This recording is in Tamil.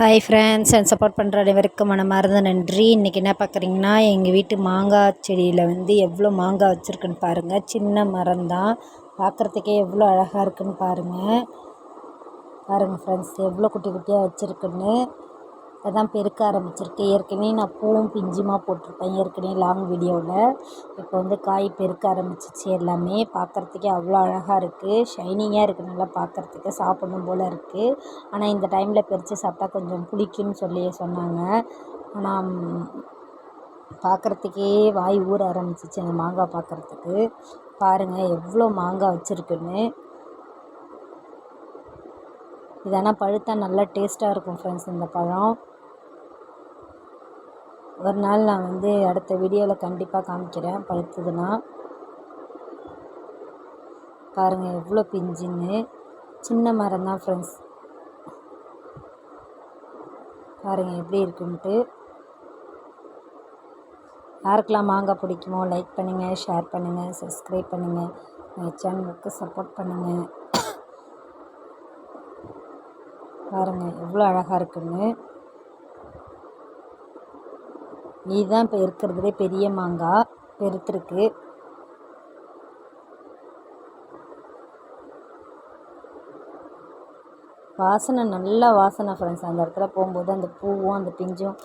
ஹாய் ஃப்ரெண்ட்ஸ் அண்ட் சப்போர்ட் பண்ணுற அனைவருக்கும் மனமார்ந்த நன்றி. இன்றைக்கி என்ன பார்க்குறீங்கன்னா எங்கள் வீட்டு மாங்காய் செடியில் வந்து எவ்வளோ மாங்காய் வச்சுருக்குன்னு பாருங்கள் சின்ன மரம் தான். பார்க்குறதுக்கே எவ்வளோ அழகாக இருக்குன்னு பாருங்கள் பாருங்கள் ஃப்ரெண்ட்ஸ் எவ்வளோ குட்டி குட்டியாக வச்சுருக்குன்னு. அதான் பெருக்க ஆரம்பிச்சிருக்கு. ஏற்கனவே நான் பூவும் பிஞ்சுமா போட்டிருப்பேன். ஏற்கனவே லாங் வீடியோவில் இப்போ வந்து காய் பெருக்க ஆரம்பிச்சிச்சு எல்லாமே. பார்க்குறதுக்கே அவ்வளோ அழகாக இருக்குது ஷைனிங்காக இருக்குது நல்லா பார்க்குறதுக்கு. சாப்பிடணும் போல் இருக்குது ஆனால் இந்த டைமில் பறித்து சாப்பிட்டா கொஞ்சம் புளிக்கும்னு சொல்லி சொன்னாங்க. ஆனால் பார்க்குறதுக்கே வாய் ஊற ஆரம்பிச்சிச்சு அந்த மாங்காய் பார்க்குறதுக்கு. பாருங்கள் எவ்வளோ மாங்காய் வச்சுருக்குன்னு. இதெல்லாம் பழுத்தா நல்லா டேஸ்ட்டாக இருக்கும் ஃப்ரெண்ட்ஸ் இந்த பழம். ஒரு நாள் நான் வந்து அடுத்த வீடியோவில் கண்டிப்பாக காமிக்கிறேன். பழுத்ததுன்னா. பாருங்கள் எவ்வளோ பிஞ்சுன்னு. சின்ன மரம் தான் ஃப்ரெண்ட்ஸ் பாருங்கள் எப்படி இருக்குன்ட்டு. யாருக்கெல்லாம் மாங்காய் பிடிக்குமோ லைக் பண்ணுங்கள் ஷேர் பண்ணுங்கள் சப்ஸ்கிரைப் பண்ணுங்கள் என் சேனலுக்கு சப்போர்ட் பண்ணுங்கள் பாருங்கள் எவ்வளோ அழகாக இருக்குன்னு. இதுதான் இப்போ இருக்கிறதுலே பெரிய மாங்காய் பெருத்திருக்கு. வாசனை நல்ல வாசனை ஃப்ரெண்ட்ஸ் அந்த இடத்துல போகும்போது அந்த பூவும் அந்த பிஞ்சும்